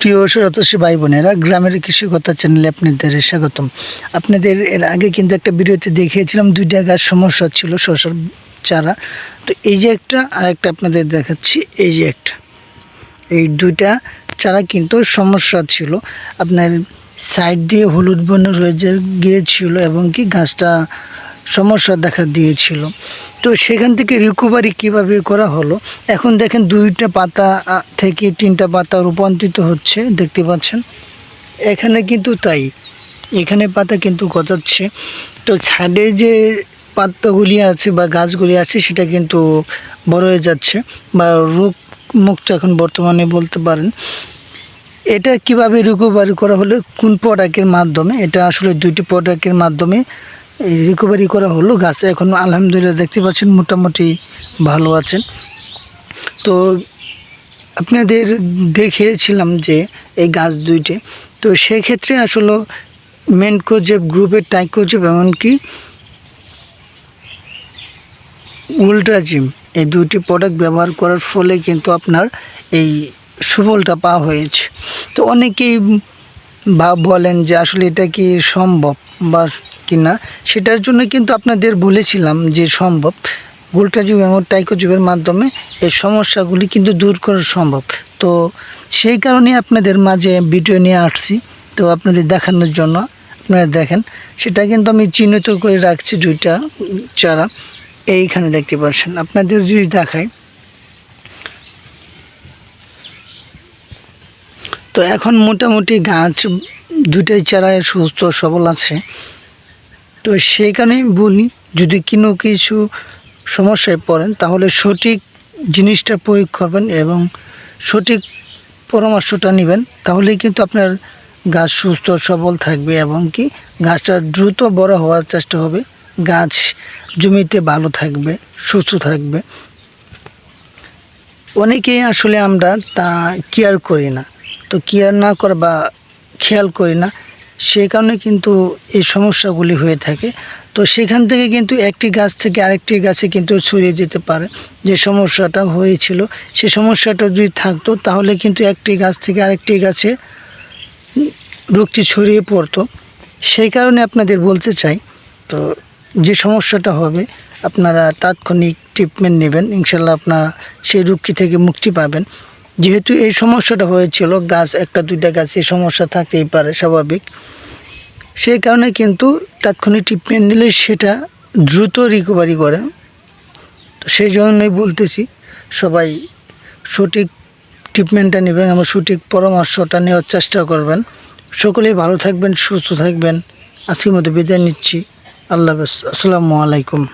প্রিয় সতস্য ভাই বোনেরা, গ্রামের কৃষিকতা চ্যানেলে আপনাদের স্বাগতম। আপনাদের এর আগে কিন্তু একটা ভিডিওতে দেখিয়েছিলাম, দুইটা গাছ সমস্যা ছিল, শসার চারা। তো এই যে একটা আর একটা আপনাদের দেখাচ্ছি, এই যে একটা। এই দুইটা চারা কিন্তু সমস্যা ছিল। আপনার সাইড দিয়ে হলুদ বর্ণ রয়ে গিয়েছিল এবং কি গাছটা সমস্যা দেখা দিয়েছিল। তো সেখান থেকে রিকভারি কীভাবে করা হলো? এখন দেখেন দুইটা পাতা থেকে তিনটা পাতা রূপান্তরিত হচ্ছে, দেখতে পাচ্ছেন? এখানে কিন্তু তাই। এখানে পাতা কিন্তু গজাচ্ছে। তো ছাদে যে পাতাগুলি আছে বা গাছগুলি আছে, সেটা কিন্তু বড় হয়ে যাচ্ছে বা রোগ মুক্ত এখন বর্তমানে বলতে পারেন। এটা কীভাবে রিকভারি করা হলো? কোন প্রোডাক্টের মাধ্যমে? এটা আসলে দুইটি প্রোডাক্টের মাধ্যমে রিকভারি করা হলো, গাছে এখন আলহামদুলিল্লাহ দেখতে পাচ্ছেন মোটামুটি ভালো আছেন। তো আপনাদের দেখিয়েছিলাম যে এই গাছ দুইটি, তো সেক্ষেত্রে আসলে মেনকোজেব গ্রুপের টাইকোজেব এমনকি উল্ট্রাজিম এই দুটি প্রোডাক্ট ব্যবহার করার ফলে কিন্তু আপনার এই সুফলটা পাওয়া হয়েছে। তো অনেকেই বা বলেন যে আসলে এটা কি সম্ভব বা কি না সেটার জন্য কিন্তু আপনাদের বলেছিলাম যে সম্ভব। উল্ট্রাজিম এবং টাইকোজিবের মাধ্যমে এই সমস্যাগুলি কিন্তু দূর করা সম্ভব। তো সেই কারণে আপনাদের মাঝে ভিডিও নিয়ে আসছি। তো আপনাদের দেখানোর জন্য আপনারা দেখেন, সেটা কিন্তু আমি চিহ্নিত করে রাখছি দুইটা, চারা। এইখানে দেখতে পাচ্ছেন, আপনাদের যদি দেখায় তো এখন মোটামুটি গাছ দুটাই চারায় সুস্থ সবল আছে। তো সেই কারণেই বলি, যদি কোনো কিছু সমস্যায় পড়েন, তাহলে সঠিক জিনিসটা প্রয়োগ করবেন এবং সঠিক পরামর্শটা নেবেন, তাহলেই কিন্তু আপনার গাছ সুস্থ, সবল থাকবে এবং কি গাছটা দ্রুত বড় হওয়ার চেষ্টা হবে। গাছ জমিতে ভালো থাকবে, সুস্থ থাকবে। অনেকেই আসলে আমরা তা কেয়ার করি না। তো কেয়ার না করা বা খেয়াল করি না সেই কারণে কিন্তু এই সমস্যাগুলি হয়ে থাকে। তো সেখান থেকে কিন্তু একটি গাছ থেকে আরেকটি গাছে কিন্তু ছড়িয়ে যেতে পারে। যে সমস্যাটা হয়েছিল, সে সমস্যাটা যদি থাকতো, তাহলে কিন্তু একটি গাছ থেকে আরেকটি গাছে রোগটি ছড়িয়ে পড়তো। সেই কারণে আপনাদের বলতে চাই, তো যে সমস্যাটা হবে, আপনারা তাৎক্ষণিক ট্রিটমেন্ট নেবেন। ইনশাল্লাহ আপনার সেই রোগটি থেকে মুক্তি পাবেন। যেহেতু এই সমস্যাটা হয়েছিল, গাছ, একটা, দুইটা গাছে সমস্যা থাকতেই পারে, স্বাভাবিক। সেই কারণে কিন্তু তাৎক্ষণিক ট্রিটমেন্ট নিলে সেটা দ্রুত রিকভারি করে। তো সেই জন্যই বলতেছি, সবাই সঠিক ট্রিটমেন্টটা নেবেন এবং সঠিক পরামর্শটা নেওয়ার চেষ্টা করবেন। সকলেই ভালো থাকবেন, সুস্থ থাকবেন। আজকের মতো বিদায় নিচ্ছি। আল্লাহ হাফেজ। আসসালামু আলাইকুম।